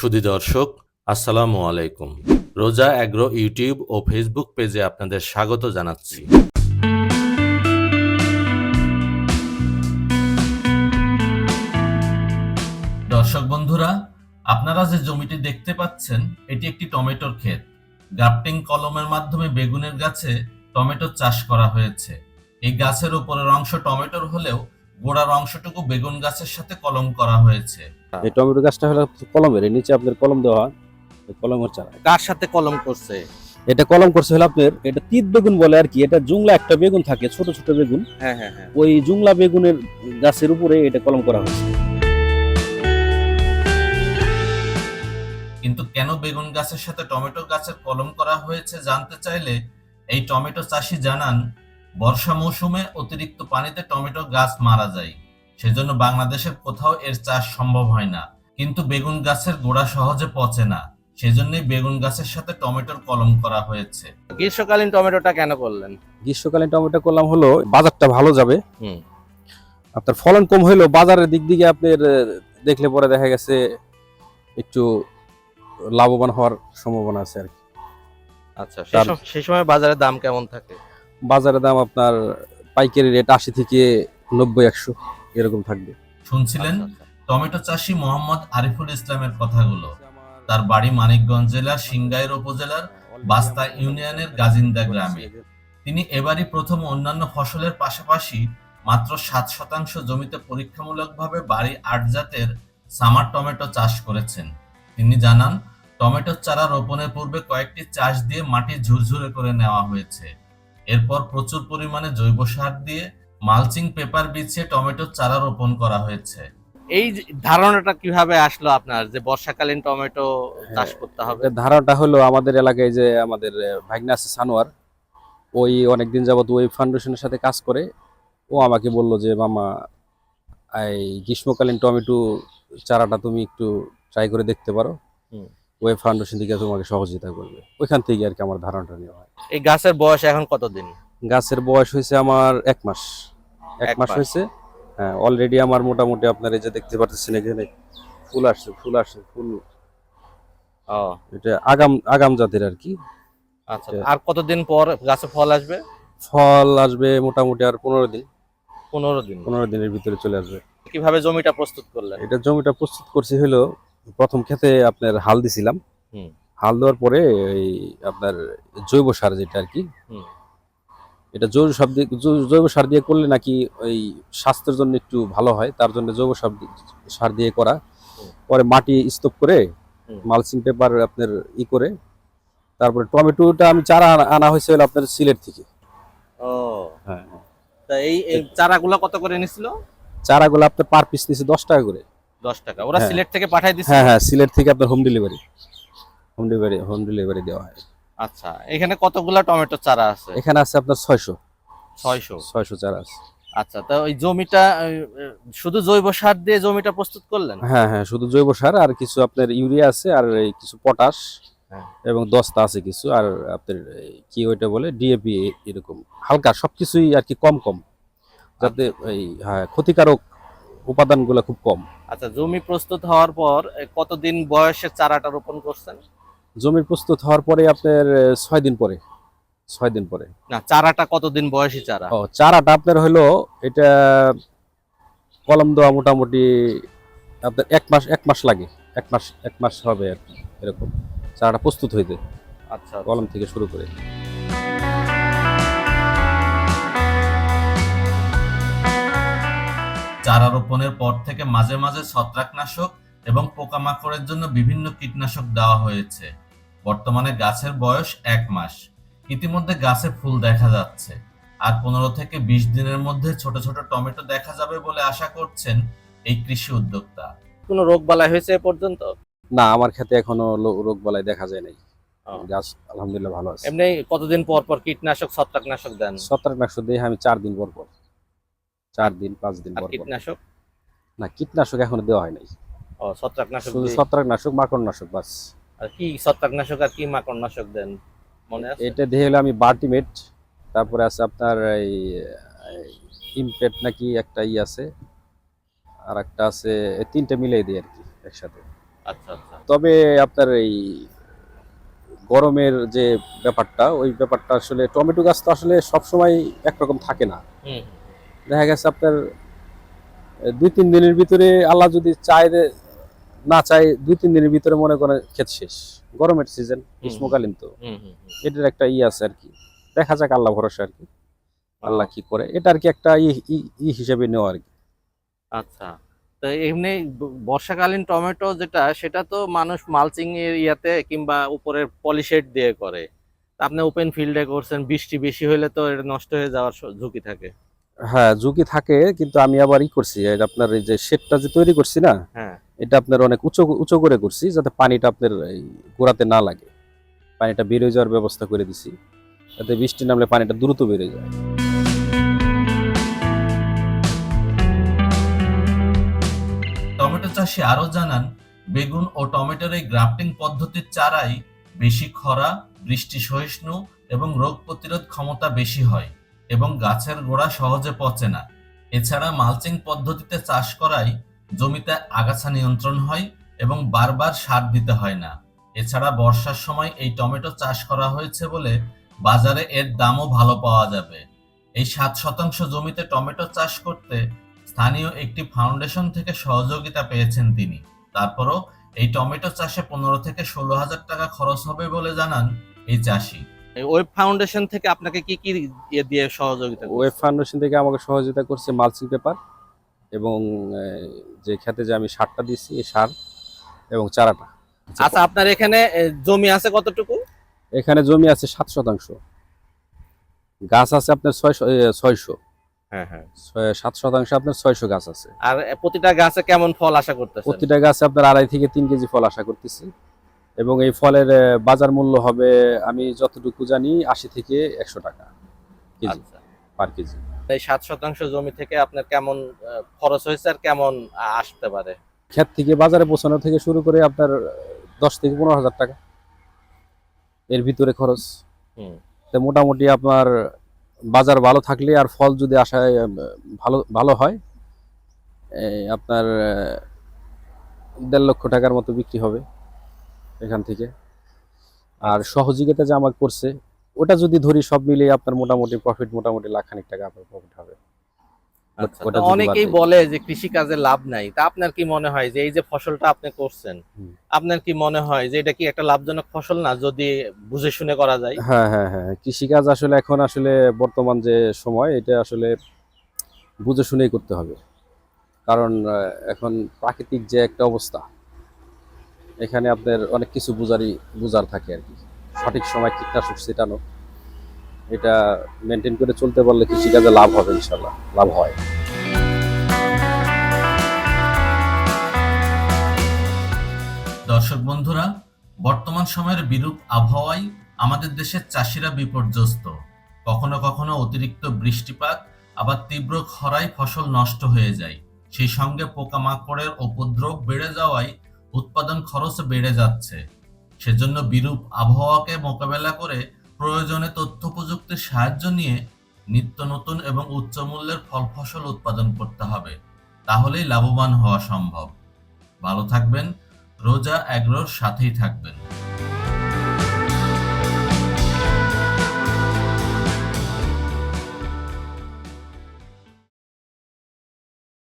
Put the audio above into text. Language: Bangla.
সুধী দর্শক, আসসালামু আলাইকুম। রোজা অ্যাগ্রো ইউটিউব ও ফেসবুক পেজে আপনাদের স্বাগত জানাচ্ছি। দর্শক বন্ধুরা, আপনারা যে জমিটি দেখতে পাচ্ছেন, এটি একটি টমেটোর ক্ষেত। গ্রাফটিং কলমের মাধ্যমে বেগুনের গাছে টমেটো চাষ করা হয়েছে। এই গাছের উপরের অংশ টমেটোর হলেও গোড়ার অংশটুকু বেগুন গাছের সাথে কলম করা হয়েছে। এই টমেটো গাছটা হলো কলমের এর নিচে আপনার কলম দেওয়া হয় কলমের চারা। কার সাথে কলম করছে? এটা কলম করছে হলো আপনার এটা তিত বেগুন বলে আর কি এটা জুংলা একটা বেগুন থাকে ছোট ছোট বেগুন। হ্যাঁ হ্যাঁ হ্যাঁ। ওই জুংলা বেগুনের গাছের উপরে এটা কলম করা হয়েছে। কিন্তু কেন বেগুন গাছের সাথে টমেটো গাছের কলম করা হয়েছে জানতে চাইলে এই টমেটো চাষি জানান বর্ষা মৌসুমে অতিরিক্ত পানিতে টমেটো গাছ মারা যায়। সেজন্য বাংলাদেশের কোথাও এর চাষ সম্ভব হয় না। কিন্তু বেগুন গাছের গোড়া সহজে পচে না। সেজন্যই বেগুন গাছের সাথে টমেটোর কলম করা হয়েছে। গ্রীষ্মকালীন টমেটোটা কেন করলেন? গ্রীষ্মকালীন টমেটো করলাম হলো বাজারটা ভালো যাবে। আপনার ফলন কম হইলেও বাজারের দিক দিকে আপনার দেখলে পরে দেখা গেছে একটু লাভবান হওয়ার সম্ভাবনা আছে আর কি। আচ্ছা সেই সেই সময় বাজারে দাম কেমন থাকে? বাজারের দাম আপনার পাইকারি রেট আশি থেকে নব্বই একশো। এরকম থাকবে। শুনছিলেন? আচ্ছা, আচ্ছা। টমেটো চাষি মোহাম্মদ আরিফুল ইসলামের কথাগুলো। তার বাড়ি মানিকগঞ্জ জেলার সিংগাইর উপজেলার বাস্তা ইউনিয়নের গাজিন্দা গ্রামে। তিনি এবারই প্রথম অন্যান্য ফসলের পাশাপাশি মাত্র সাত শতাংশ জমিতে পরীক্ষামূলকভাবে বাড়ি আট জাতের সামার টমেটো চাষ করেছেন। তিনি জানান টমেটোর চারা রোপণের পূর্বে কয়েকটি চাষ দিয়ে মাটি ঝুরঝুরে করে নেওয়া হয়েছে। এরপর প্রচুর পরিমাণে জৈব সার দিয়ে মালচিং পেপার বিছিয়ে টমেটোর চারা রোপণ করা হয়েছে। এই যে ধারণাটা কীভাবে আসলো আপনার যে বর্ষাকালীন টমেটো চাষ করতে হবে? ধারণাটা হলো আমাদের এলাকায় যে আমাদের ভাগ্না আছে সানোয়ার ওই অনেকদিন যাবত ওই ফাউন্ডেশনের সাথে কাজ করে ও আমাকে বলল যে মামা এই গ্রীষ্মকালীন টমেটো চারাটা তুমি একটু ট্রাই করে দেখতে পারো। ওই ফাউন্ডেশন থেকে তোমাকে সহযোগিতা করবে। ওইখান থেকে আর কি আমার ধারণাটা নেওয়া হয়। এই গাছের বয়স এখন কতদিন? গাছের বয়স হয়েছে আমার এক মাস। এক মাস। হয়েছে। হ্যাঁ অলরেডি আমার মোটামুটি আপনার এই যে দেখতে পাচ্ছেন এখানে ফুল আসছে ফুল আসছে ফুল। ও। এটা আগাম আগাম জাতের আর কি। আচ্ছা আর কতদিন পর গাছে ফল আসবে? ফল আসবে মোটামুটি আর পনেরো দিন। পনেরো দিন। পনেরো দিনের ভিতরে চলে আসবে। কীভাবে জমিটা প্রস্তুত করলেন? এটা জমিটা প্রস্তুত করছি হলো প্রথম ক্ষেতে আপনার হাল দিছিলাম। হুম। হাল দেওয়ার পরে এই আপনার জৈব সার যেটা আর কি হুম। এটা জৈব সার দিয়ে জৈব সার দিয়ে করলে নাকি ওই স্বাস্থ্যের জন্য একটু ভালো হয় তার জন্য জৈব সার সার দিয়ে করা। পরে মাটি স্তূপ করে মালসিং পেপার আপনার ই করে তারপরে টমেটোটা আমি চারা আনা- হয়েছে আপনার সিলেট থেকে। ও। হ্যাঁ। তা এই চারাগুলো কত করে নিছিল? চারাগুলো আপনার পার পিস নিচ্ছে দশ টাকা করে। দশ টাকা। ওরা হ্যাঁ। সিলেট থেকে পাঠাই দিচ্ছে হ্যাঁ হ্যাঁ সিলেট থেকে আপনার home delivery home delivery home delivery দেওয়া হয়। আচ্ছা এখানে কতগুলা টমেটো চারা আছে? এখানে আছে আপনার ছয়শো। ছয়শো? ছয়শো চারা আছে। আচ্ছা তা ওই জমিটা শুধু জৈব সার দিয়ে জমিটা প্রস্তুত করলেন? হ্যাঁ হ্যাঁ শুধু জৈব সার আর কিছু আপনার ইউরিয়া আছে আর কিছু পটাশ হ্যাঁ। এবং দস্তা আছে কিছু আর আপনার কি ওইটা বলে ডিএপি এরকম। হালকা সবকিছুই আর কি কম কম। যাতে এই হ্যাঁ ক্ষতিকারক উপাদানগুলো খুব কম। আচ্ছা জমি প্রস্তুত হওয়ার পর কতদিন বয়সের চারাটা রোপণ করছেন? জমির প্রস্তুত হওয়ার পরে আপনার ছয় দিন পরে ছয় দিন পরে। না চারাটা কতদিন বয়সী চারা? ও চারাটা আপনার হলো এটা কলম দেওয়া মোটামুটি আপনার এক মাস এক মাস লাগে এক মাস এক মাস হবে আর কি এরকম। চারাটা প্রস্তুত হইতে আচ্ছা। কলম থেকে শুরু করে। চারা রোপণের পর থেকে মাঝে মাঝে ছত্রাকনাশক এবং পোকামাকড়ের জন্য বিভিন্ন কীটনাশক দেওয়া হয়েছে। বর্তমানে গাছের বয়স এক মাস। ইতিমধ্যে গাছে ফুল দেখা যাচ্ছে। আর পনেরো থেকে বিশ দিনের মধ্যে ছোট ছোট টমেটো দেখা যাবে বলে আশা করছেন এই কৃষি উদ্যোক্তা। কোনো রোগ বালাই হয়েছে পর্যন্ত? না আমার ক্ষেত্রে এখনও রোগ বালাই দেখা যায় নাই। গাছ আলহামদুলিল্লাহ ভালো আছে। এমনি কতদিন পর পর কীটনাশক ছত্রাকনাশক দেন? ছত্রাকনাশক দিয়ে আমি চার দিন পর পর। চার দিন পাঁচ দিন পর পর। কীটনাশক? না কীটনাশক এখনও দেওয়া হয় নাই। ও ছত্রাকনাশক শুধু ছত্রাকনাশক মাকড়নাশক বাস। আর কি ছত্রাকনাশক আর কি মাকড়নাশক দেন মনে আছে? এটা দিয়ে হলো আমি বার্টিমেট তারপরে আছে আপনার এই ইমপেট নাকি একটা ই আছে আর একটা আছে তিনটে মিলিয়ে দিই আর কি একসাথে। আচ্ছা আচ্ছা। তবে আপনার এই গরমের যে ব্যাপারটা ওই ব্যাপারটা আসলে টমেটো গাছ তো আসলে সবসময় একরকম থাকে না। দেখা গেছে আপনার দুই তিন দিনের ভিতরে আল্লাহ যদি চায় না চাই দুই তিন দিনের ভিতরে মনে করেন ক্ষেত শেষ। গরমের সিজন গ্রীষ্মকালীন তো। এটার একটা ই আছে আর কি। দেখা যাক আল্লাহ ভরসা আর কি। আল্লাহ কি করে। এটা আর কি একটা ই হিসেবে নেওয়া আর কি। আচ্ছা। তো এমনি বর্ষাকালীন টমেটো যেটা সেটা তো মানুষ মালচিং এর ইয়াতে কিংবা উপরের পলিশেড দিয়ে করে। আপনি ওপেন ফিল্ডে করছেন বৃষ্টি বেশি হলে তো এটা নষ্ট হয়ে যাওয়ার ঝুঁকি থাকে। হ্যাঁ ঝুঁকি থাকে কিন্তু আমি আবার ই করছি আপনার এই যে শেডটা যে তৈরি করছি না হ্যাঁ। এটা আপনার অনেক উঁচু উঁচু করে করছি যাতে পানিটা আপনার এই গোড়াতে না লাগে। পানিটা বেরোয় যাওয়ার ব্যবস্থা করে দিছি যাতে বৃষ্টি নামলে পানিটা দ্রুত বেড়ে যায়। টমেটো চাষি আরও জানান বেগুন ও টমেটোর এই গ্রাফটিং পদ্ধতির চারাই বেশি খরা বৃষ্টি সহিষ্ণু এবং রোগ প্রতিরোধ ক্ষমতা বেশি হয়। এবং গাছের গোড়া সহজে পচে না। এছাড়া মালচিং পদ্ধতিতে চাষ করায় জমিতে আগাছা নিয়ন্ত্রণ হয় এবং বারবার সার দিতে হয় না। এছাড়া বর্ষার সময় এই টমেটো চাষ করা হয়েছে বলে বাজারে এর দামও ভালো পাওয়া যাবে। এই সাত শতাংশ জমিতে টমেটো চাষ করতে স্থানীয় একটি ফাউন্ডেশন থেকে সহযোগিতা পেয়েছেন তিনি। তারপরও এই টমেটো চাষে পনেরো থেকে ষোলো হাজার টাকা খরচ হবে বলে জানান এই চাষি। ওয়েব ফাউন্ডেশন থেকে আপনাকে কি কি ইয়ে দিয়ে সহযোগিতা ওয়েব ফাউন্ডেশন থেকে আমাকে সহযোগিতা করছে মালচিং পেপার এবং যে খেতে যে আমি সারটা দিয়েছি এই সার এবং চারাটা। আচ্ছা আপনার এখানে জমি আছে কতটুকু? এখানে জমি আছে সাত শতাংশ। গাছ আছে আপনার ছয়শো ছয়শো। হ্যাঁ হ্যাঁ। সাত শতাংশ আপনার ছয়শো গাছ আছে। আর প্রতিটা গাছে কেমন ফল আশা করতেছেন? প্রতিটা গাছে আপনার আড়াই থেকে তিন কেজি ফল আশা করতেছি। এবং এই ফলের বাজার মূল্য হবে আমি যতটুকু জানি আশি থেকে একশো টাকা কেজি আচ্ছা। Per KG. এই সাত শতাংশ জমি থেকে আপনার কেমন খরচ হয়েছে আর কেমন আসতে পারে? ক্ষেত থেকে বাজারে পৌঁছানো থেকে শুরু করে আপনার দশ থেকে পনেরো হাজার টাকা এর ভিতরে খরচ। হুম। তো মোটামুটি আপনার বাজার ভালো থাকলে আর ফল যদি আসায় ভালো ভালো হয় আপনার দেড় লক্ষ টাকার মতো বিক্রি হবে। এখান থেকে। আর সহযোগিতা যে আমাকে করছে ওটা যদি ধরি সব মিলিয়ে আপনার মোটামুটি প্রফিট মোটামুটি লাখখানিক টাকা আপনার প্রফিট হবে। আচ্ছা, অনেকেই বলে যে কৃষি কাজে লাভ নাই। তা আপনার কি মনে হয় যে এই যে ফসলটা আপনি করছেন আপনার কি মনে হয় যে এটা কি একটা লাভজনক ফসল না যদি বুঝে শুনে করা যায়? হ্যাঁ হ্যাঁ হ্যাঁ কৃষিকাজ আসলে এখন আসলে বর্তমান যে সময় এটা আসলে বুঝে শুনেই করতে হবে। কারণ এখন প্রাকৃতিক যে একটা অবস্থা এখানে আপনার অনেক কিছু বুঝারই, বুঝার থাকে আর কি। সঠিক সময় কীটনাশক ছিটানো, এটা মেনটেন করে চলতে পারলে কৃষিকাজে লাভ হবে ইনশাল্লাহ লাভ হয়। দর্শক বন্ধুরা, বর্তমান সময়ের বিরূপ আবহাওয়ায় আমাদের দেশের চাষিরা বিপর্যস্ত। কখনো কখনো অতিরিক্ত বৃষ্টিপাত, আবার তীব্র খরায় ফসল নষ্ট হয়ে যায়। সেই সঙ্গে পোকামাকড়ের উপদ্রব বেড়ে যাওয়ায় উৎপাদন খরচ বেড়ে যাচ্ছে। সেজন্য বিরূপ আবহাওয়াকে মোকাবেলা করে প্রয়োজনে তথ্য প্রযুক্তির সাহায্য নিয়ে নিত্য নতুন এবং উচ্চ মূল্যের ফল ফসল উৎপাদন করতে হবে। তাহলেই লাভবান হওয়া সম্ভব। ভালো থাকবেন। রোজা অ্যাগ্রোর সাথেই থাকবেন।